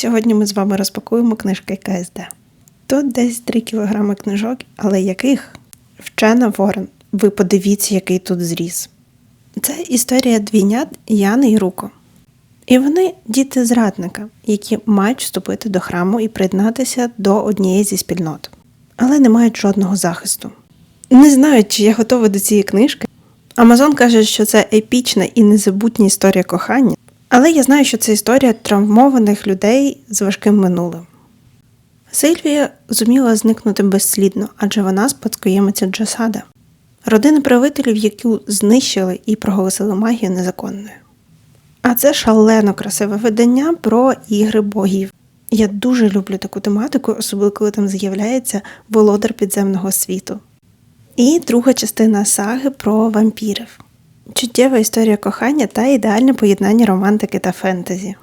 Сьогодні ми з вами розпакуємо книжки КСД. Тут десь 3 кілограми книжок, але яких? Вчена Ворон. Ви подивіться, який тут зріс. Це історія двійнят Яни і Руко. І вони діти зрадника, які мають вступити до храму і приєднатися до однієї зі спільнот, але не мають жодного захисту. Не знаю, чи я готова до цієї книжки. Амазон каже, що це епічна і незабутня історія кохання, але я знаю, що це історія травмованих людей з важким минулим. Сильвія зуміла зникнути безслідно, адже вона спадкоємиця Джасада, родини правителів, яку знищили і проголосили магію незаконною. А це шалено красиве видання про ігри богів. Я дуже люблю таку тематику, особливо коли там з'являється володар підземного світу. І друга частина саги про вампірів. Чуттєва історія кохання та ідеальне поєднання романтики та фентезі.